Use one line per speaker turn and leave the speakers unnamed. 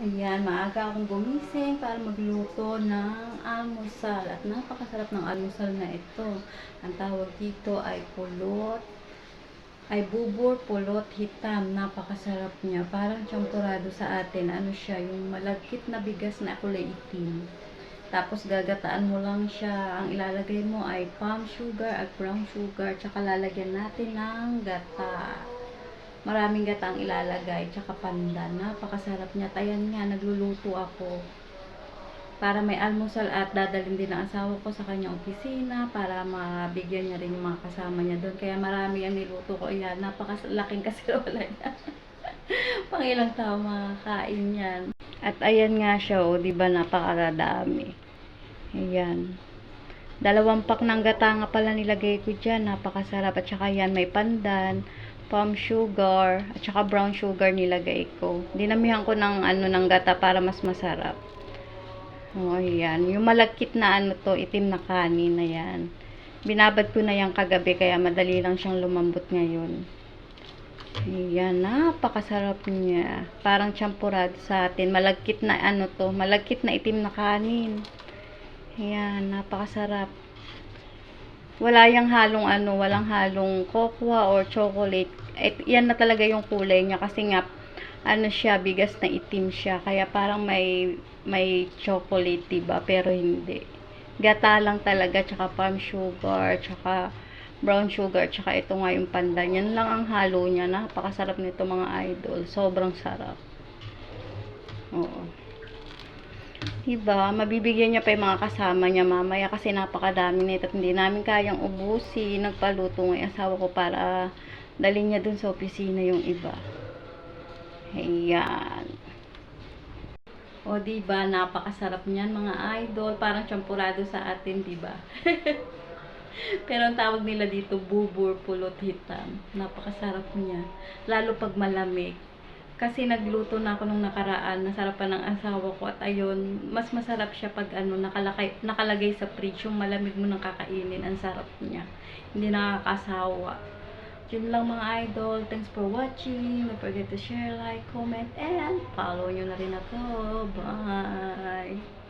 Ayan, maaga akong gumising para magluto ng almusal. At napakasarap ng almusal na ito. Ang tawag dito ay pulot. Ay bubur, pulot, hitam. Napakasarap niya. Parang champurado sa atin. Ano siya, yung malagkit na bigas na kulay itim. Tapos gagataan mo lang siya. Ang ilalagay mo ay palm sugar at brown sugar. Tsaka lalagyan natin ng gata. Maraming gata ang ilalagay. Tsaka pandan. Napakasarap niya. Tayan nga, nagluluto ako. Para may almusal at dadalhin din ang asawa ko sa kanyang opisina para mabigyan niya rin yung mga kasama niya doon. Kaya marami ang niluto ko. Ayan, napakalaking kasirola niya. Pang ilang tao makakain yan. At ayan nga siya, oh, di ba napakaradami. Ayan. Dalawang pack ng gata nga pala nilagay ko dyan. Napakasarap. At saka yan, may pandan, palm sugar, at saka brown sugar nilagay ko. Dinamihan ko ng ano ng gata para mas masarap. Oh, ayan. Yung malagkit na ano to, itim na kanin na yan. Binabad ko na yan kagabi kaya madali lang siyang lumambot ngayon. Ayan, napakasarap niya. Parang champurado sa atin. Malagkit na ano to, malagkit na itim na kanin. Ayan, napakasarap. Wala yang halong ano, walang halong cocoa or chocolate. Et, yan na talaga yung kulay niya kasi nga ano siya, bigas na itim siya. Kaya parang may may chocolate, diba? Pero hindi. Gata lang talaga, tsaka palm sugar, tsaka brown sugar, tsaka ito nga yung pandan. Yan lang ang halo niya. Napakasarap nito mga idol. Sobrang sarap. Oo. Diba? Mabibigyan niya pa yung mga kasama niya mamaya kasi napakadami nito at hindi namin kayang ubusin. Nagpaluto ng asawa ko para dalhin niya dun sa opisina yung iba. Ayan. O, diba? Napakasarap niyan, mga idol. Parang champurado sa atin, diba? Pero ang tawag nila dito, bubur, pulot, hitam. Napakasarap niya. Lalo pag malamig. Kasi nagluto na ako nung nakaraan, nasarapan ng asawa ko at ayun, mas masarap siya pag ano, nakalagay, nakalagay sa fridge, yung malamig mo nang kakainin, ang sarap niya. Hindi nakakasawa. Yun lang mga idol. Thanks for watching. Don't forget to share, like, comment, and follow nyo na rin ako. Bye!